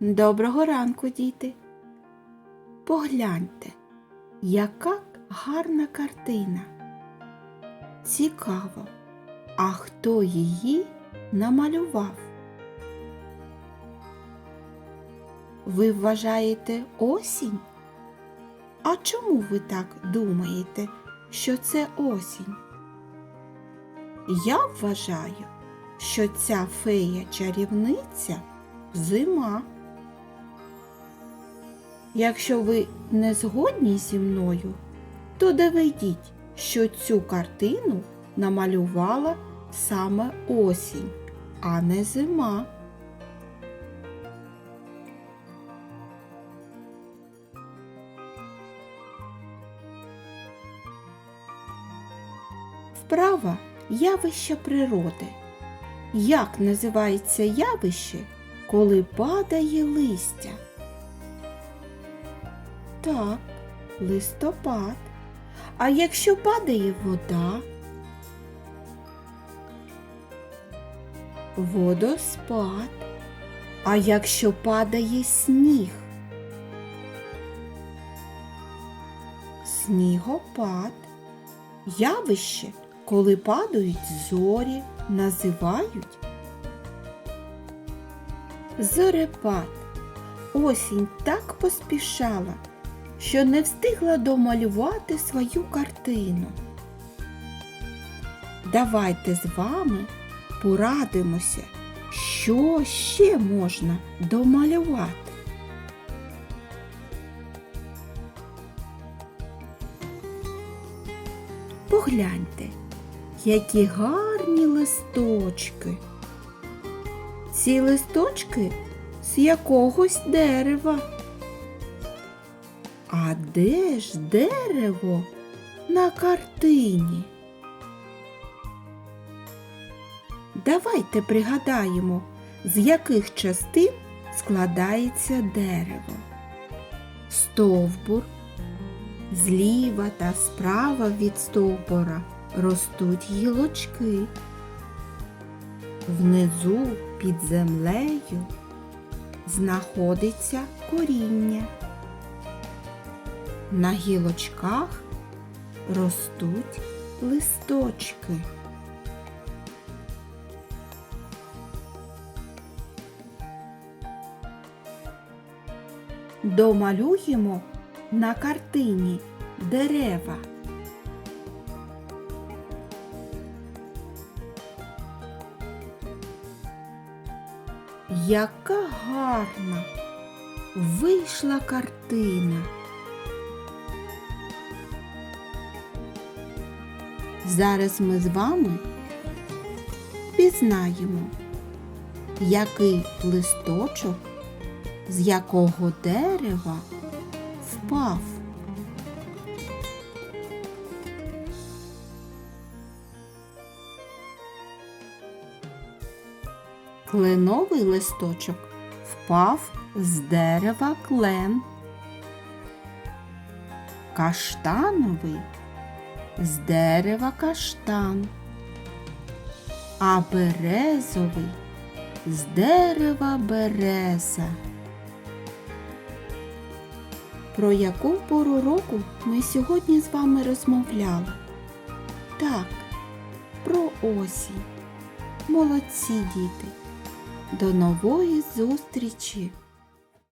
Доброго ранку, діти. Погляньте, яка гарна картина. Цікаво, а хто її намалював? Ви вважаєте осінь? А чому ви так думаєте, що це осінь? Я вважаю, що ця фея чарівниця зима. Якщо ви не згодні зі мною, то доведіть, що цю картину намалювала саме осінь, а не зима. Вправа явище природи. Як називається явище, коли падає листя? Так, листопад. А якщо падає вода? Водоспад. А якщо падає сніг? Снігопад. Явище, коли падають зорі, називають зорепад. Осінь так поспішала, що не встигла домалювати свою картину. Давайте з вами порадимося, що ще можна домалювати. Погляньте, які гарні листочки. Ці листочки з якогось дерева. А де ж дерево на картині? Давайте пригадаємо, з яких частин складається дерево. Стовбур, зліва та справа від стовбура ростуть гілочки. Внизу під землею знаходиться коріння. На гілочках ростуть листочки. Домалюємо на картині дерева. Яка гарна вийшла картина. Зараз ми з вами пізнаємо, який листочок з якого дерева впав. Кленовий листочок впав з дерева клен. Каштановий з дерева каштан, а березовий з дерева береза. Про яку пору року ми сьогодні з вами розмовляли? Так, про осінь. Молодці діти. До нової зустрічі!